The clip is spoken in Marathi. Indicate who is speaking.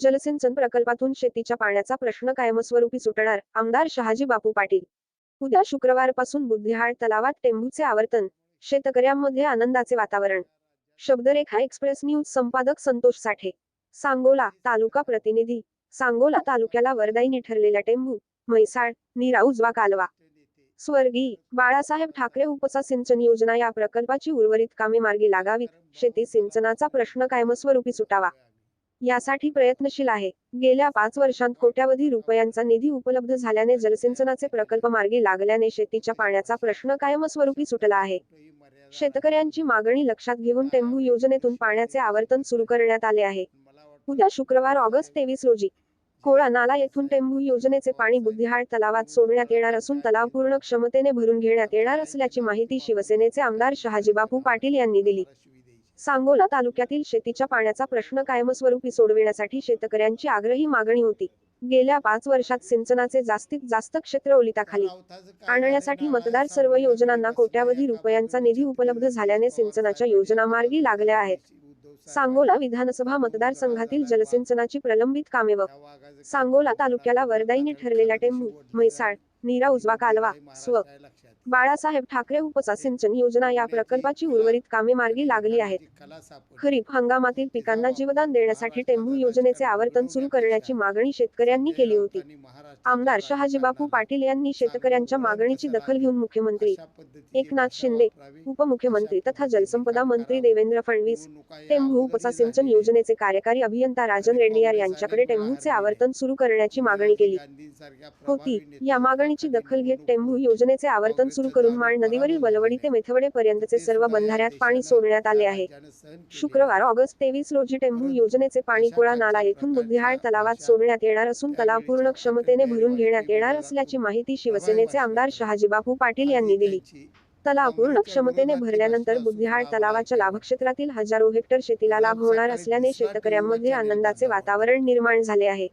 Speaker 1: जलसिंचन प्रकल्पातून शेतीच्या पाण्याचा प्रश्न कायमस्वरूपी सुटणार आमदार शहाजी बापू पाटील. उद्या शुक्रवारपासून बुद्धिहाळ तलावात टेंभूचे आवर्तन शेतकऱ्यांमध्ये आनंदाचे वातावरण. शब्दरेखा एक्सप्रेस न्यूज संपादक संतोष साठे. सांगोला तालुका प्रतिनिधी सांगोला तालुक्याला वरदायीने ठरलेला टेंभू म्हैसाळ नीरा उजवा कालवा. स्वर्गीय बाळासाहेब ठाकरे उपसा सिंचन योजना या प्रकल्पाची उर्वरित कामे मार्गी लागावीत शेती सिंचनाचा प्रश्न कायमस्वरूपी सुटावा. यासाठी प्रयत्नशील आहे. गेल्या पाच वर्षांत कोट्यावधी रुपयांचा निधी उपलब्ध झाल्याने जलसिंचनाचे प्रकल्प मार्गी लागल्याने शेतीच्या पाण्याचा प्रश्न कायमस्वरूपी सुटला आहे. शेतकऱ्यांची मागणी लक्षात घेऊन टेंभू योजनेतून पाण्याचे आवर्तन सुरू करण्यात आले आहे. उद्या शुक्रवार ऑगस्ट तेवीस रोजी कोळा नाला येथून टेंभू योजनेचे पाणी बुद्धिहाळ तलावात सोडण्यात येणार असून तलाव पूर्ण क्षमतेने भरून घेण्यात येणार असल्याची माहिती शिवसेनेचे आमदार शहाजीबापू पाटील यांनी दिली. सांगोला तालुक्यातील शेतीच्या पाण्याचा प्रश्न कायमस्वरूपी सोडविण्यासाठी शेतकऱ्यांची आग्रही मागणी होती. गेल्या पाच वर्षात सिंचनाचे जास्तीत जास्त क्षेत्र ओलिताखाली आणण्यासाठी मतदार सर्व योजनांना कोट्यावधी रुपयांचा निधी उपलब्ध झाल्याने सिंचनाच्या योजना मार्गी लागल्या आहेत. सांगोला विधानसभा मतदारसंघातील जलसिंचनाची प्रलंबित कामे व सांगोला तालुक्याला वरदायीने ठरलेल्या टेंभू म्हैसाळ नीरा उजवा कालवा स्व. बाळासाहेब ठाकरे उपसा सिंचन योजना या प्रकल्पाची उर्वरित कामे मार्गी लागली आहेत. खरीप हंगामातील पिकांना जीवदान देण्यासाठी टेंभू योजनेचे आवर्तन सुरू करण्याची मागणी शेतकऱ्यांनी केली होती. आमदार शहाजीबापू पाटील यांनी शेतकऱ्यांच्या मागणीची दखल घेऊन मुख्यमंत्री एकनाथ शिंदे उपमुख्यमंत्री तथा जलसंपदा मंत्री देवेंद्र फडणवीस टेंभू उपसा सिंचन योजनेचे कार्यकारी अभियंता राजन रेड्डीयार यांच्याकडे टेंभूचे आवर्तन सुरू करण्याची मागणी केली. होती. या मागणीची दखल घेत टेंभू योजनेचे आवर्तन सुरू करून माळ नदीवरील बलवडी ते मेथवडे पर्यंतचे सर्व बंधाऱ्यात पाणी सोडण्यात आले आहे. शुक्रवार ऑगस्ट तेवीस रोजी टेंभू योजनेचे पाणी कोळा नाला येथून बुद्धिहाळ तलावात सोडण्यात येणार असून तलाव पूर्ण क्षमतेने भरून घेण्यात येणार असल्याची माहिती शिवसेनेचे आमदार शहाजीबापू पाटील यांनी दिली. तलाव पूर्ण क्षमतेने भरल्यानंतर बुद्धिहाळ तलावाच्या लाभक्षेत्रातील हजारो हेक्टर शेतीला लाभ होणार असल्याने शेतकऱ्यांमध्ये आनंदाचे वातावरण निर्माण झाले आहे.